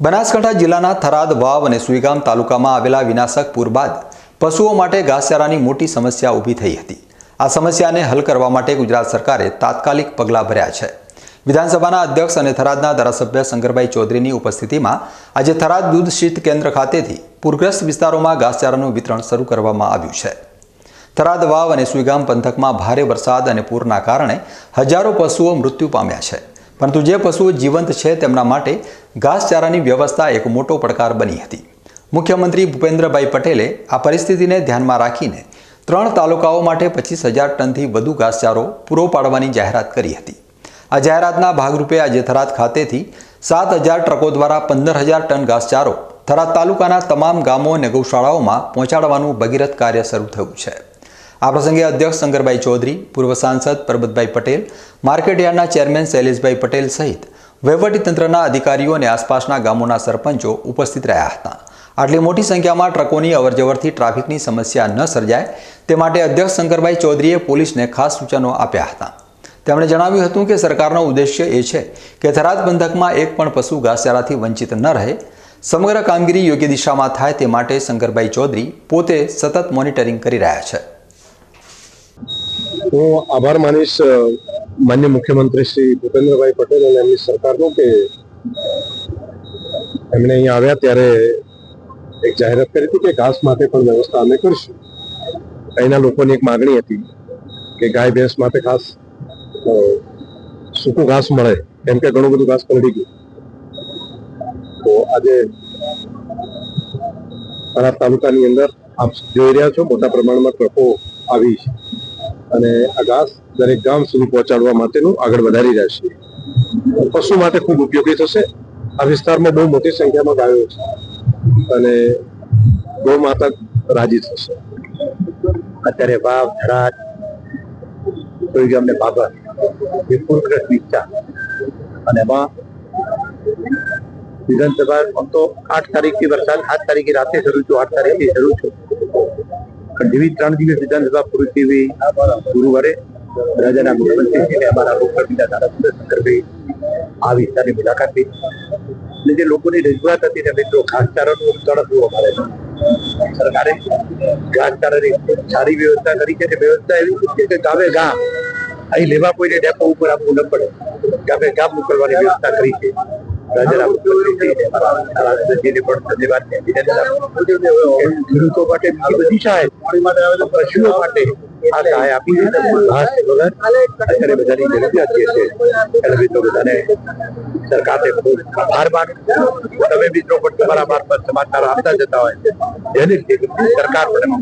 બનાસકાંઠા જિલ્લાના થરાદ, વાવ અને સુઈગામ તાલુકામાં આવેલા વિનાશક પૂર બાદ પશુઓ માટે ઘાસચારાની મોટી સમસ્યા ઊભી થઈ હતી. આ સમસ્યાને હલ કરવા માટે ગુજરાત સરકારે તાત્કાલિક પગલાં ભર્યા છે. વિધાનસભાના અધ્યક્ષ અને થરાદના ધારાસભ્ય શંકરભાઈ ચૌધરીની ઉપસ્થિતિમાં આજે થરાદ દૂધ શીત કેન્દ્ર ખાતેથી પૂરગ્રસ્ત વિસ્તારોમાં ઘાસચારાનું વિતરણ શરૂ કરવામાં આવ્યું છે. થરાદ, વાવ અને સુઈગામ પંથકમાં ભારે વરસાદ અને પૂરના કારણે હજારો પશુઓ મૃત્યુ પામ્યા છે. પરંતુ જે પશુઓ જીવંત છે તેમના માટે ઘાસચારાની વ્યવસ્થા એક મોટો પડકાર બની હતી. મુખ્યમંત્રી ભૂપેન્દ્રભાઈ પટેલે આ પરિસ્થિતિને ધ્યાનમાં રાખીને ત્રણ તાલુકાઓ માટે પચીસ હજાર ટનથી વધુ ઘાસચારો પૂરો પાડવાની જાહેરાત કરી હતી. આ જાહેરાતના ભાગરૂપે આજે થરાદ ખાતેથી સાત હજાર ટ્રકો દ્વારા પંદર હજાર ટન ઘાસચારો થરાદ તાલુકાના તમામ ગામો અને ગૌશાળાઓમાં પહોંચાડવાનું ભગીરથ કાર્ય શરૂ થયું છે. આ પ્રસંગે અધ્યક્ષ શંકરભાઈ ચૌધરી, પૂર્વ સાંસદ પરબતભાઈ પટેલ, માર્કેટ ચેરમેન શૈલેષભાઈ પટેલ સહિત વહીવટીતંત્રના અધિકારીઓ અને આસપાસના ગામોના સરપંચો ઉપસ્થિત રહ્યા હતા. આટલી મોટી સંખ્યામાં ટ્રકોની અવરજવરથી ટ્રાફિકની સમસ્યા ન સર્જાય તે માટે અધ્યક્ષ શંકરભાઈ ચૌધરીએ પોલીસને ખાસ સૂચનો આપ્યા હતા. તેમણે જણાવ્યું હતું કે સરકારનો ઉદ્દેશ્ય એ છે કે થરાદ બંધકમાં એક પણ પશુ ઘાસચારાથી વંચિત ન રહે. સમગ્ર કામગીરી યોગ્ય દિશામાં થાય તે માટે શંકરભાઈ ચૌધરી પોતે સતત મોનિટરિંગ કરી રહ્યા છે. હું આભાર માનીશ માન્ય મુખ્યમંત્રી શ્રી ભૂપેન્દ્રભાઈ પટેલ અને એમની સરકારનો કે એમણે અહીંયા આવ્યા ત્યારે એક જાહેરાત કરી હતી કે ઘાસ માટે પણ વ્યવસ્થા અમે કરીશું. અહીંના લોકોની એક માગણી હતી કે ગાય, ભેંસ માટે ખાસ સૂકું ઘાસ મળે. કેમ કે ઘણું બધું ઘાસ પલળી ગયું. તો આજે તાલુકાની અંદર આપ જોઈ રહ્યા છો, મોટા પ્રમાણમાં ટ્રકો આવી છે. અને આ ઘાસ દરેક ગામ સુધી પહોંચાડવા માટેનું આગળ વધારી રહ્યા છે પશુ માટે ખૂબ ઉપયોગી થશે. આ વિસ્તારમાં બહુ મોટી સંખ્યામાં ગાયો છે. અને ગૌ માતા રાજી થશે. અત્યારે વાવ ધરાજ કોઈ ને બાબર, એ પૂરગ્રસ્ત અને એમાં વિધાનસભા આમ તો આઠ તારીખથી વરસાદ, આઠ તારીખે રાતે શરૂ છું આઠ તારીખથી શરૂ પણ જેવી ત્રણ દિવસ વિધાનસભા પૂરી થઈ ગુરુવારે રાજાના મુખ્યમંત્રીશ્રીને અમારા લોકલ બીજા આ વિસ્તારની મુલાકાત લીધી અને જે લોકોની રજૂઆત હતી ને મિત્રો, ઘાસચારાનું તળપવું અમારે સરકારે ઘાસચારાની સારી વ્યવસ્થા કરી છે વ્યવસ્થા એવી છે કે ગામે ગામ અહીં લેવા કોઈને ડેપો ઉપર આપવું ન પડે. ગામે ગામ મોકલવાની વ્યવસ્થા કરી છે. અને પણ ધન્યવાદ તમે મિત્રો પણ તમારા મારફત સમાચાર આપતા જતા હોય જેની સરકાર પણ